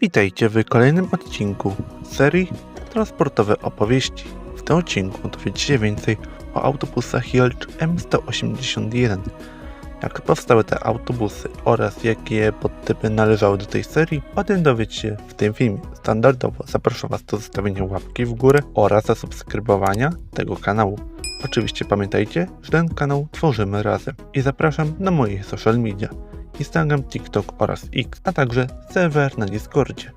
Witajcie w kolejnym odcinku serii Transportowe Opowieści. W tym odcinku dowiecie się więcej o autobusach Jelcz M181, jak powstały te autobusy oraz jakie podtypy należały do tej serii, o tym dowiecie się w tym filmie. Standardowo zapraszam Was do zostawienia łapki w górę oraz zasubskrybowania tego kanału. Oczywiście pamiętajcie, że ten kanał tworzymy razem i zapraszam na moje social media. Instagram, TikTok oraz X, a także serwer na Discordzie.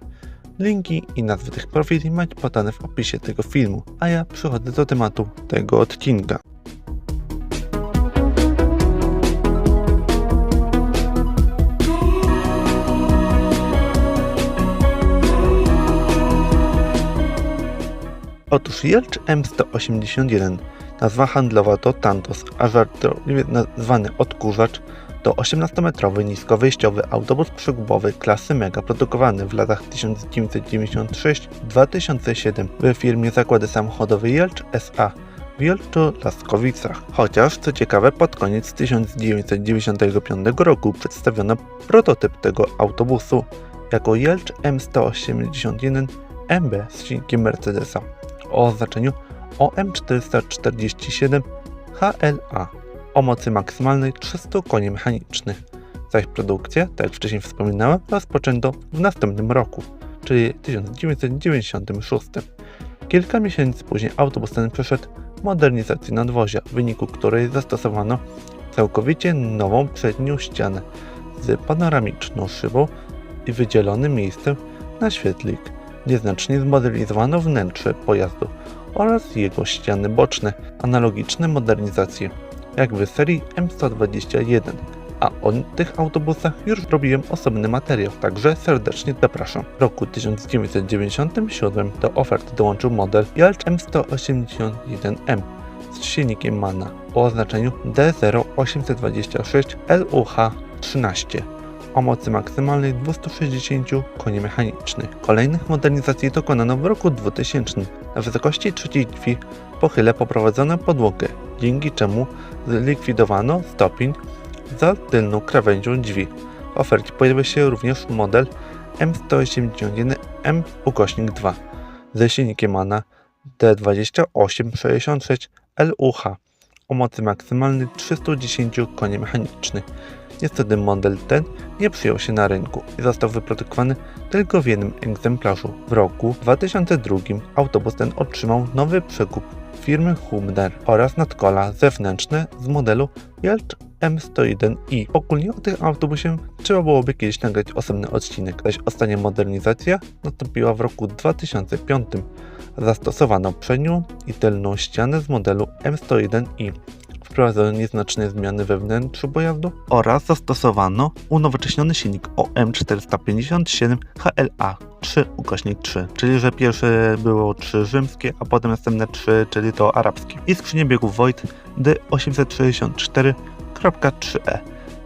Linki i nazwy tych profili macie podane w opisie tego filmu, a ja przechodzę do tematu tego odcinka. Otóż Jelcz M181, nazwa handlowa to Tantos, a żartobliwie nazwany odkurzacz to 18-metrowy niskowejściowy autobus przegubowy klasy Mega produkowany w latach 1996-2007 w firmie Zakłady Samochodowe Jelcz S.A. w Jelczu-Laskowicach. Chociaż, co ciekawe, pod koniec 1995 roku przedstawiono prototyp tego autobusu jako Jelcz M181 MB z silnikiem Mercedesa o oznaczeniu OM447 HLA o mocy maksymalnej 300 koni mechanicznych, zaś produkcję, tak jak wcześniej wspominałem, rozpoczęto w następnym roku, czyli 1996. Kilka miesięcy później autobus ten przeszedł modernizację nadwozia, w wyniku której zastosowano całkowicie nową przednią ścianę z panoramiczną szybą i wydzielonym miejscem na świetlik. Nieznacznie zmodernizowano wnętrze pojazdu oraz jego ściany boczne, analogiczne modernizacje jak w serii M121, a o tych autobusach już robiłem osobny materiał, także serdecznie zapraszam. W roku 1997 do oferty dołączył model Jelcz M181M z silnikiem MANA o oznaczeniu D0826 LUH13 o mocy maksymalnej 260 koni mechanicznych. Kolejnych modernizacji dokonano w roku 2000. Na wysokości trzeciej drzwi pochyle poprowadzono podłogę, dzięki czemu zlikwidowano stopień za tylną krawędzią drzwi. W ofercie pojawił się również model M181M ukośnik 2 ze silnikiem MANA D2866 LUH o mocy maksymalnej 310 koni mechanicznych. Niestety model ten nie przyjął się na rynku i został wyprodukowany tylko w jednym egzemplarzu. W roku 2002 autobus ten otrzymał nowy przekup firmy Humner oraz nadkola zewnętrzne z modelu Jelcz M101i. Ogólnie o tym autobusie trzeba byłoby kiedyś nagrać osobny odcinek, zaś ostatnia modernizacja nastąpiła w roku 2005. Zastosowano przednią i tylną ścianę z modelu M101i wprowadzono nieznaczne zmiany we wnętrzu pojazdu oraz zastosowano unowocześniony silnik OM457 HLA 3 ukośnik 3, czyli że pierwsze było 3 rzymskie, a potem następne 3, czyli to arabskie. I skrzynię biegów Voigt D864.3E.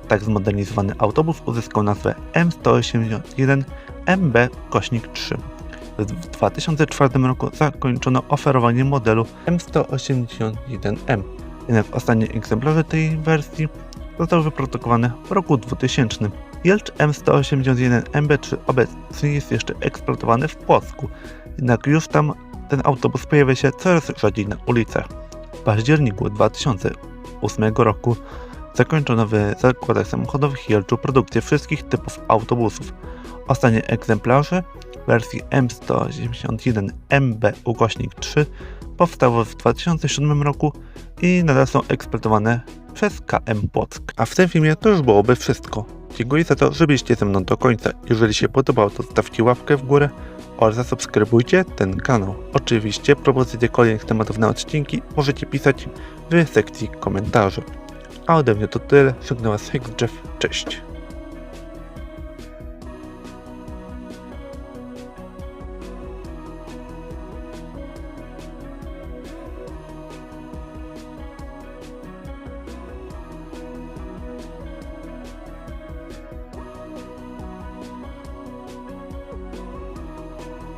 Tak zmodernizowany autobus uzyskał nazwę M181 MB kośnik 3. W 2004 roku zakończono oferowanie modelu M181M jednak ostatnie egzemplarze tej wersji zostały wyprodukowane w roku 2000. Jelcz M181 MB3 obecnie jest jeszcze eksploatowany w Płocku, jednak już tam ten autobus pojawia się coraz rzadziej na ulicach. W październiku 2008 roku zakończono w zakładach samochodowych Jelczu produkcję wszystkich typów autobusów. Ostatnie egzemplarze wersji M181 MB ukośnik 3 powstały w 2007 roku i nadal są eksploatowane przez KM Płock. A w tym filmie to już byłoby wszystko. Dziękuję za to, że byliście ze mną do końca. Jeżeli się podobało, to stawcie łapkę w górę oraz zasubskrybujcie ten kanał. Oczywiście propozycje kolejnych tematów na odcinki możecie pisać w sekcji komentarzy. A ode mnie to tyle. Żegnam Was Jeff. Cześć.